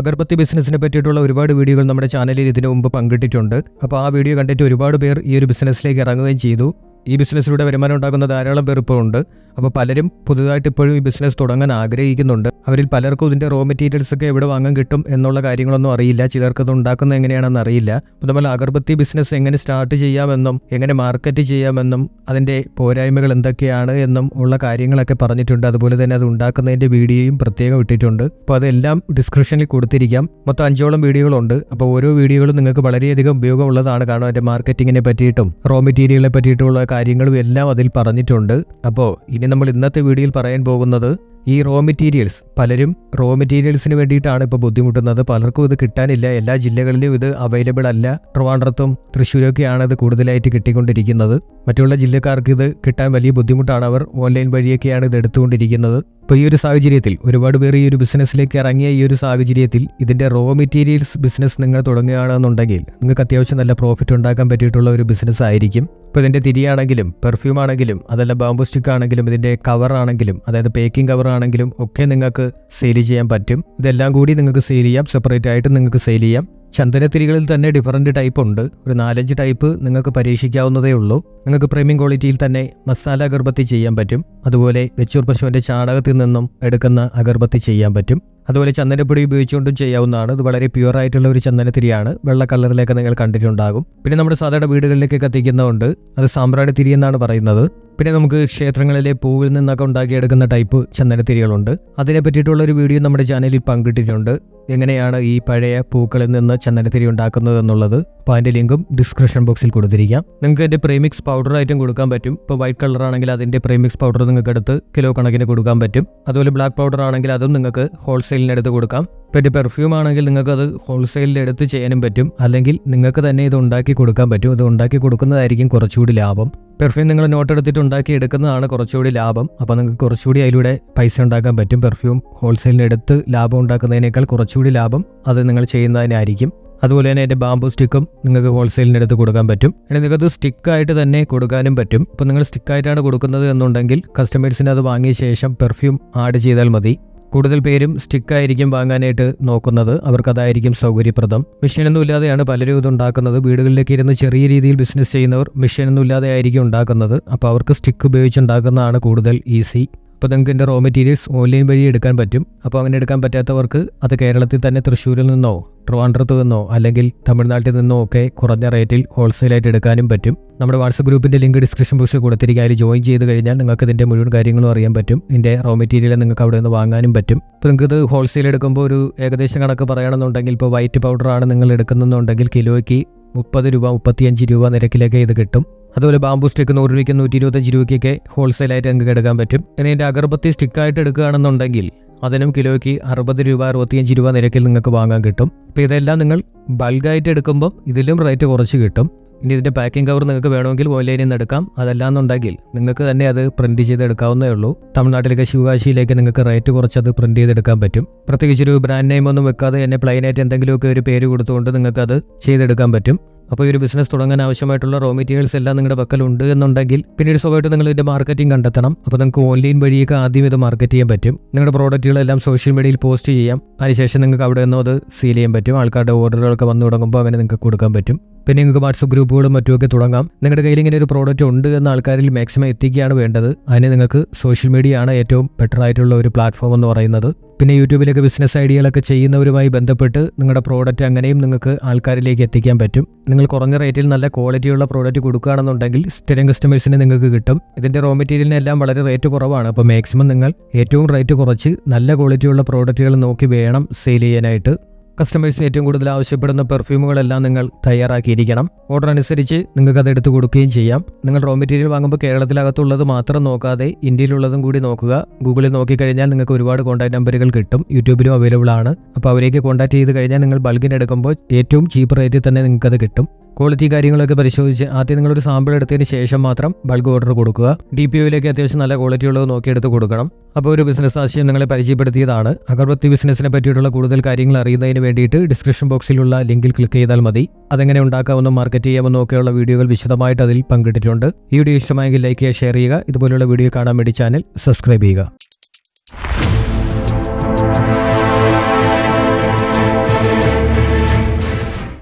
അഗർബത്തി ബിസിനസ്സിനെ പറ്റിയിട്ടുള്ള ഒരുപാട് വീഡിയോകൾ നമ്മുടെ ചാനലിൽ ഇതിനു മുമ്പ് പങ്കിട്ടിട്ടുണ്ട്. അപ്പോൾ ആ വീഡിയോ കണ്ടിട്ട് ഒരുപാട് പേർ ഈ ഒരു ബിസിനസ്സിലേക്ക് ഇറങ്ങുകയും ചെയ്തു. ഈ ബിസിനസ്സിലൂടെ വരുമാനം ഉണ്ടാക്കുന്ന ധാരാളം പേർ ഇപ്പോൾ ഉണ്ട്. അപ്പോൾ പലരും പുതുതായിട്ട് ഇപ്പോഴും ഈ ബിസിനസ് തുടങ്ങാൻ ആഗ്രഹിക്കുന്നുണ്ട്. അവരിൽ പലർക്കും ഇതിന്റെ റോ മെറ്റീരിയൽസ് ഒക്കെ എവിടെ വാങ്ങാൻ കിട്ടും എന്നുള്ള കാര്യങ്ങളൊന്നും അറിയില്ല. ചിലർക്ക് അത് ഉണ്ടാക്കുന്നത് എങ്ങനെയാണെന്ന് അറിയില്ല. അതുപോലെ അഗർബത്തി ബിസിനസ് എങ്ങനെ സ്റ്റാർട്ട് ചെയ്യാമെന്നും എങ്ങനെ മാർക്കറ്റ് ചെയ്യാമെന്നും അതിന്റെ പോരായ്മകൾ എന്തൊക്കെയാണ് എന്നും ഉള്ള കാര്യങ്ങളൊക്കെ പറഞ്ഞിട്ടുണ്ട്. അതുപോലെ തന്നെ അത് ഉണ്ടാക്കുന്നതിന്റെ വീഡിയോയും പ്രത്യേകം ഇട്ടിട്ടുണ്ട്. അപ്പോൾ അതെല്ലാം ഡിസ്ക്രിപ്ഷനിൽ കൊടുത്തിരിക്കാം. മൊത്തം അഞ്ചോളം വീഡിയോകളുണ്ട്. അപ്പോൾ ഓരോ വീഡിയോകളും നിങ്ങൾക്ക് വളരെയധികം ഉപയോഗമുള്ളതാണ് കാരണം അതിന്റെ മാർക്കറ്റിങ്ങിനെ പറ്റിയിട്ടും റോ മെറ്റീരിയലിനെ പറ്റിയിട്ടുള്ള കാര്യങ്ങളും എല്ലാം അതിൽ പറഞ്ഞിട്ടുണ്ട്. അപ്പോൾ ഇനി നമ്മൾ ഇന്നത്തെ വീഡിയോയിൽ പറയാൻ പോകുന്നത് ഈ റോ മെറ്റീരിയൽസ് പലരും റോ മെറ്റീരിയൽസിന് വേണ്ടിയിട്ടാണ് ഇപ്പോൾ ബുദ്ധിമുട്ടുന്നത്. പലർക്കും ഇത് കിട്ടാനില്ല. എല്ലാ ജില്ലകളിലും ഇത് അവൈലബിൾ അല്ല. ട്രിവാൻഡ്രത്തും തൃശ്ശൂരൊക്കെയാണ് ഇത് കൂടുതലായിട്ട് കിട്ടിക്കൊണ്ടിരിക്കുന്നത്. മറ്റുള്ള ജില്ലക്കാർക്ക് ഇത് കിട്ടാൻ വലിയ ബുദ്ധിമുട്ടാണ്. അവർ ഓൺലൈൻ വഴിയൊക്കെയാണ് ഇത് എടുത്തുകൊണ്ടിരിക്കുന്നത്. ഇപ്പോൾ ഈ ഒരു സാഹചര്യത്തിൽ ഒരുപാട് പേർ ഈ ഒരു ബിസിനസ്സിലേക്ക് ഇറങ്ങിയ ഈ ഒരു സാഹചര്യത്തിൽ ഇതിന്റെ റോ മെറ്റീരിയൽസ് ബിസിനസ് നിങ്ങൾ തുടങ്ങുകയാണെന്നുണ്ടെങ്കിൽ നിങ്ങൾക്ക് അത്യാവശ്യം നല്ല പ്രോഫിറ്റ് ഉണ്ടാക്കാൻ പറ്റിയിട്ടുള്ള ഒരു ബിസിനസ് ആയിരിക്കും. ഇപ്പോൾ ഇതിന്റെ തിരിയാണെങ്കിലും പെർഫ്യൂം ആണെങ്കിലും അതല്ല ബാംബു സ്റ്റിക്ക് ആണെങ്കിലും ഇതിന്റെ കവറാണെങ്കിലും അതായത് പേക്കിംഗ് കവർ ആണെങ്കിലും ഒക്കെ നിങ്ങൾക്ക് സെയിൽ ചെയ്യാൻ പറ്റും. ഇതെല്ലാം കൂടി നിങ്ങൾക്ക് സെയിൽ ചെയ്യാം സെപ്പറേറ്റ് ആയിട്ട് നിങ്ങൾക്ക് സെയിൽ ചെയ്യാം. ചന്ദനത്തിരികളിൽ തന്നെ ഡിഫറന്റ് ടൈപ്പ് ഉണ്ട്. ഒരു നാലഞ്ച് ടൈപ്പ് നിങ്ങൾക്ക് പരീക്ഷിക്കാവുന്നതേ ഉള്ളൂ. നിങ്ങൾക്ക് പ്രീമിയം ക്വാളിറ്റിയിൽ തന്നെ മസാല അഗർബത്തി ചെയ്യാൻ പറ്റും. അതുപോലെ വെച്ചൂർ പശുവിന്റെ ചാണകത്തിൽ നിന്നും എടുക്കുന്ന അഗർബത്തി ചെയ്യാൻ പറ്റും. അതുപോലെ ചന്ദനപ്പൊടി ഉപയോഗിച്ചുകൊണ്ടും ചെയ്യാവുന്നതാണ്. ഇത് വളരെ പ്യുവർ ആയിട്ടുള്ള ഒരു ചന്ദനത്തിരിയാണ്. വെള്ള കളറിലേക്ക് നിങ്ങൾ കണ്ടിട്ടുണ്ടാകും. പിന്നെ നമ്മുടെ സാധാരണ വീടുകളിലേക്ക് കത്തിക്കുന്നതുകൊണ്ട് അത് സാമ്പ്രാണി തിരി എന്നാണ് പറയുന്നത്. പിന്നെ നമുക്ക് ക്ഷേത്രങ്ങളിലെ പൂവിൽ നിന്നൊക്കെ ഉണ്ടാക്കിയെടുക്കുന്ന ടൈപ്പ് ചന്ദനത്തിരികളുണ്ട്. അതിനെ പറ്റിയിട്ടുള്ള ഒരു വീഡിയോ നമ്മുടെ ചാനലിൽ പങ്കിട്ടിട്ടുണ്ട്. എങ്ങനെയാണ് ഈ പഴയ പൂക്കളിൽ നിന്ന് ചന്ദനത്തിരി ഉണ്ടാക്കുന്നത് എന്നുള്ളത്? അപ്പോൾ അതിന്റെ ലിങ്കും ഡിസ്ക്രിപ്ഷൻ ബോക്സിൽ കൊടുത്തിരിക്കാം. നിങ്ങൾക്ക് അതിന്റെ പ്രീമിക്സ് പൗഡർ ആയിട്ടും കൊടുക്കാൻ പറ്റും. ഇപ്പോൾ വൈറ്റ് കളർ ആണെങ്കിൽ അതിന്റെ പ്രീമിക്സ് പൗഡർ നിങ്ങൾക്ക് എടുത്ത് കിലോ കണക്കിന് കൊടുക്കാൻ പറ്റും. അതുപോലെ ബ്ലാക്ക് പൗഡർ ആണെങ്കിൽ അതും നിങ്ങൾക്ക് ഹോൾസെയിലിനെടുത്ത് കൊടുക്കാം. പിന്നെ പെർഫ്യൂം ആണെങ്കിൽ നിങ്ങൾക്ക് അത് ഹോൾസെയിലിൽ എടുത്ത് ചെയ്യാനും പറ്റും. അല്ലെങ്കിൽ നിങ്ങൾക്ക് തന്നെ ഇത് ഉണ്ടാക്കി കൊടുക്കാൻ പറ്റും. ഇത് ഉണ്ടാക്കി കൊടുക്കുന്നതായിരിക്കും കുറച്ചുകൂടി ലാഭം. പെർഫ്യൂം നിങ്ങൾ നോട്ട് എടുത്തിട്ട് ഉണ്ടാക്കി എടുക്കുന്നതാണ് കുറച്ചുകൂടി ലാഭം. അപ്പോൾ നിങ്ങൾക്ക് കുറച്ചുകൂടി അതിലൂടെ പൈസ ഉണ്ടാക്കാൻ പറ്റും. പെർഫ്യൂം ഹോൾസെയിലിന് എടുത്ത് ലാഭം ഉണ്ടാക്കുന്നതിനേക്കാൾ കുറച്ചുകൂടി ലാഭം അത് നിങ്ങൾ ചെയ്യുന്നതിനായിരിക്കും. അതുപോലെ തന്നെ എന്റെ ബാമ്പു സ്റ്റിക്കും നിങ്ങൾക്ക് ഹോൾസെയിലിന് എടുത്ത് കൊടുക്കാൻ പറ്റും. ഇനി നിങ്ങൾക്ക് സ്റ്റിക്കായിട്ട് തന്നെ കൊടുക്കാനും പറ്റും. ഇപ്പോൾ നിങ്ങൾ സ്റ്റിക്കായിട്ടാണ് കൊടുക്കുന്നത് എന്നുണ്ടെങ്കിൽ കസ്റ്റമേഴ്സിന് അത് വാങ്ങിയ ശേഷം പെർഫ്യൂം ആഡ് ചെയ്താൽ മതി. കൂടുതൽ പേരും സ്റ്റിക്കായിരിക്കും വാങ്ങാനായിട്ട് നോക്കുന്നത്. അവർക്കതായിരിക്കും സൗകര്യപ്രദം. മെഷീനൊന്നും ഇല്ലാതെയാണ് പലരും ഇത് ഉണ്ടാക്കുന്നത് വീടുകളിലേക്ക് ഇരുന്ന് ചെറിയ രീതിയിൽ ബിസിനസ് ചെയ്യുന്നവർ മെഷീനൊന്നും ഇല്ലാതെ ആയിരിക്കും ഉണ്ടാക്കുന്നത്. അപ്പോൾ അവർക്ക് സ്റ്റിക്ക് ഉപയോഗിച്ചുണ്ടാക്കുന്നതാണ് കൂടുതൽ ഈസി അപ്പോൾ നിങ്ങൾക്ക് എന്റെ റോ മെറ്റീരിയൽസ് ഓൺലൈൻ വഴി എടുക്കാൻ പറ്റും. അപ്പോൾ അങ്ങനെ എടുക്കാൻ പറ്റാത്തവർക്ക് അത് കേരളത്തിൽ തന്നെ തൃശ്ശൂരിൽ നിന്നോ ട്രിവാൻഡ്രത്ത് നിന്നോ അല്ലെങ്കിൽ തമിഴ്നാട്ടിൽ നിന്നോ ഒക്കെ കുറഞ്ഞ റേറ്റിൽ ഹോൾസെയിലായിട്ട് എടുക്കാനും പറ്റും. നമ്മുടെ വാട്സപ്പ് ഗ്രൂപ്പിന്റെ ലിങ്ക് ഡിസ്ക്രിപ്ഷൻ ബോക്സിൽ കൊടുത്തിരിക്കുക അതിൽ ജോയിൻ ചെയ്ത് കഴിഞ്ഞാൽ നിങ്ങൾക്ക് ഇതിന്റെ മുഴുവൻ കാര്യങ്ങളും അറിയാൻ പറ്റും. ഇതിന്റെ റോ മെറ്റീരിയൽ നിങ്ങൾക്ക് അവിടെ നിന്ന് വാങ്ങാനും പറ്റും. ഇപ്പോൾ നിങ്ങൾക്ക് ഇത് ഹോൾസെയിൽ എടുക്കുമ്പോൾ ഒരു ഏകദേശം കണക്ക് പറയണമെന്നുണ്ടെങ്കിൽ ഇപ്പോൾ വൈറ്റ് പൗഡറാണ് നിങ്ങൾ എടുക്കുന്നുണ്ടെങ്കിൽ കിലോയ്ക്ക് മുപ്പത് രൂപ മുപ്പത്തിയഞ്ച് രൂപ നിരക്കിലേക്ക് ഇത് കിട്ടും. അതുപോലെ ബാമ്പു സ്റ്റിക്ക് നൂറ് രൂപയ്ക്ക് നൂറ്റി ഇരുപത്തഞ്ച് രൂപയ്ക്കൊക്കെ ഹോൾസെയിലായിട്ട് നിങ്ങൾക്ക് എടുക്കാൻ പറ്റും. ഇനി എന്റെ അഗർബത്തി സ്റ്റിക്കായിട്ട് എടുക്കുകയാണെന്നുണ്ടെങ്കിൽ അതിനും കിലോയ്ക്ക് അറുപത് രൂപ അറുപത്തിയഞ്ച് രൂപ നിരക്കിൽ നിങ്ങൾക്ക് വാങ്ങാൻ കിട്ടും. അപ്പോൾ ഇതെല്ലാം നിങ്ങൾ ബൾക്കായിട്ട് എടുക്കുമ്പോൾ ഇതിലും റേറ്റ് കുറച്ച് കിട്ടും. ഇനി ഇതിന്റെ പാക്കിംഗ് കവർ നിങ്ങൾക്ക് വേണമെങ്കിൽ ഓൺലൈനിൽ നിന്ന് എടുക്കാം. അതല്ലാന്നുണ്ടെങ്കിൽ നിങ്ങൾക്ക് തന്നെ അത് പ്രിന്റ് ചെയ്ത് എടുക്കാവുന്നേ ഉള്ളൂ. തമിഴ്നാട്ടിലേക്ക് ശിവകാശിയിലേക്ക് നിങ്ങൾക്ക് റേറ്റ് കുറച്ച് അത് പ്രിന്റ് ചെയ്തെടുക്കാൻ പറ്റും. പ്രത്യേകിച്ച് ഒരു ബ്രാൻഡ് നെയിം ഒന്നും വെക്കാതെ തന്നെ പ്ലെയിനായിട്ട് എന്തെങ്കിലുമൊക്കെ ഒരു പേര് കൊടുത്തുകൊണ്ട് നിങ്ങൾക്ക് അത് ചെയ്തെടുക്കാൻ പറ്റും. അപ്പോൾ ഈ ഒരു ബിസിനസ് തുടങ്ങാൻ ആവശ്യമായിട്ടുള്ള റോ മെറ്റീരിയൽസ് എല്ലാം നിങ്ങളുടെ പക്കലുണ്ട് എന്നുണ്ടെങ്കിൽ പിന്നീട് സ്വഭാവമായിട്ട് നിങ്ങൾ ഇതിന്റെ മാർക്കറ്റിംഗ് കണ്ടെത്തണം. അപ്പോൾ നിങ്ങൾക്ക് ഓൺലൈൻ വഴിയൊക്കെ ആദ്യം ഇത് മാർക്കറ്റ് ചെയ്യാൻ പറ്റും. നിങ്ങളുടെ പ്രോഡക്റ്റുകളെല്ലാം സോഷ്യൽ മീഡിയയിൽ പോസ്റ്റ് ചെയ്യാം. അതിനുശേഷം നിങ്ങൾക്ക് അവിടെ നിന്നും അത് സീൽ ചെയ്യാൻ പറ്റും. ആൾക്കാരുടെ ഓർഡറുകളൊക്കെ വന്നു തുടങ്ങുമ്പോൾ അങ്ങനെ നിങ്ങൾക്ക് കൊടുക്കാൻ പറ്റും. പിന്നെ നിങ്ങൾക്ക് വാട്സപ്പ് ഗ്രൂപ്പുകളും മറ്റുമൊക്കെ തുടങ്ങാം. നിങ്ങളുടെ കയ്യിൽ ഇങ്ങനെ ഒരു പ്രോഡക്റ്റ് ഉണ്ട് എന്ന ആൾക്കാരിൽ മാക്സിമം എത്തിക്കുകയാണ് വേണ്ടത്. അതിന് നിങ്ങൾക്ക് സോഷ്യൽ മീഡിയ ആണ് ഏറ്റവും ബെറ്റർ ആയിട്ടുള്ള ഒരു പ്ലാറ്റ്ഫോം എന്ന് പറയുന്നത്. പിന്നെ യൂട്യൂബിലൊക്കെ ബിസിനസ് ഐഡിയകളൊക്കെ ചെയ്യുന്നവരുമായി ബന്ധപ്പെട്ട് നിങ്ങളുടെ പ്രോഡക്റ്റ് അങ്ങനെയും നിങ്ങൾക്ക് ആൾക്കാരിലേക്ക് എത്തിക്കാൻ പറ്റും. നിങ്ങൾ കുറഞ്ഞ റേറ്റിൽ നല്ല ക്വാളിറ്റിയുള്ള പ്രോഡക്റ്റ് കൊടുക്കുകയാണെന്നുണ്ടെങ്കിൽ സ്ഥിരം കസ്റ്റമേഴ്സിന് നിങ്ങൾക്ക് കിട്ടും. ഇതിന്റെ റോ മെറ്റീരിയലിനെല്ലാം വളരെ റേറ്റ് കുറവാണ്. അപ്പോൾ മാക്സിമം നിങ്ങൾ ഏറ്റവും റേറ്റ് കുറച്ച് നല്ല ക്വാളിറ്റിയുള്ള പ്രോഡക്റ്റുകൾ നോക്കി വേണം സെയിൽ ചെയ്യാനായിട്ട്. കസ്റ്റമേഴ്സിന് ഏറ്റവും കൂടുതൽ ആവശ്യപ്പെടുന്ന പെർഫ്യൂമുകളെല്ലാം നിങ്ങൾ തയ്യാറാക്കിയിരിക്കണം. ഓർഡർ അനുസരിച്ച് നിങ്ങൾക്ക് അത് എടുത്തു കൊടുക്കുകയും ചെയ്യാം. നിങ്ങൾ റോ മെറ്റീരിയൽ വാങ്ങുമ്പോൾ കേരളത്തിലകത്തുള്ളത് മാത്രം നോക്കാതെ ഇന്ത്യയിലുള്ളതും കൂടി നോക്കുക. ഗൂഗിളിൽ നോക്കിക്കഴിഞ്ഞാൽ നിങ്ങൾക്ക് ഒരുപാട് കോൺടാക്ട് നമ്പറുകൾ കിട്ടും. യൂട്യൂബിലും അവൈലബിൾ ആണ്. അപ്പോൾ അവരേക്ക് കോൺടാക്ട് ചെയ്ത് കഴിഞ്ഞാൽ നിങ്ങൾ ബൾക്കിന് എടുക്കുമ്പോൾ ഏറ്റവും ചീപ്പ് റേറ്റിൽ തന്നെ നിങ്ങൾക്കത് കിട്ടും. ക്വാളിറ്റി കാര്യങ്ങളൊക്കെ പരിശോധിച്ച് ആദ്യം നിങ്ങളൊരു സാമ്പിൾ എടുത്തതിന് ശേഷം മാത്രം ബൾക്ക് ഓർഡർ കൊടുക്കുക. ഡി പി ഒയിലേക്ക് അത്യാവശ്യം നല്ല ക്വാളിറ്റി ഉള്ളത് നോക്കിയെടുത്ത് കൊടുക്കണം. അപ്പോൾ ഒരു ബിസിനസ് ആശയം നിങ്ങളെ പരിചയപ്പെടുത്തിയതാണ്. അഗർബത്തി ബിസിനസ്സിനെ പറ്റിയിട്ടുള്ള കൂടുതൽ കാര്യങ്ങൾ അറിയുന്നതിന് വേണ്ടിയിട്ട് ഡിസ്ക്രിപ്ഷൻ ബോക്സിലുള്ള ലിങ്കിൽ ക്ലിക്ക് ചെയ്താൽ മതി. അതെങ്ങനെ ഉണ്ടാക്കാമെന്നും മാർക്കറ്റ് ചെയ്യാമെന്നും ഒക്കെയുള്ള വീഡിയോകൾ വിശദമായിട്ട് അതിൽ പങ്കിട്ടിട്ടുണ്ട്. ഈ വീഡിയോ ഇഷ്ടമായെങ്കിൽ ലൈക്ക് ചെയ്യുക ഷെയർ ചെയ്യുക. ഇതുപോലുള്ള വീഡിയോ കാണാൻ വേണ്ടി ചാനൽ സബ്സ്ക്രൈബ് ചെയ്യുക.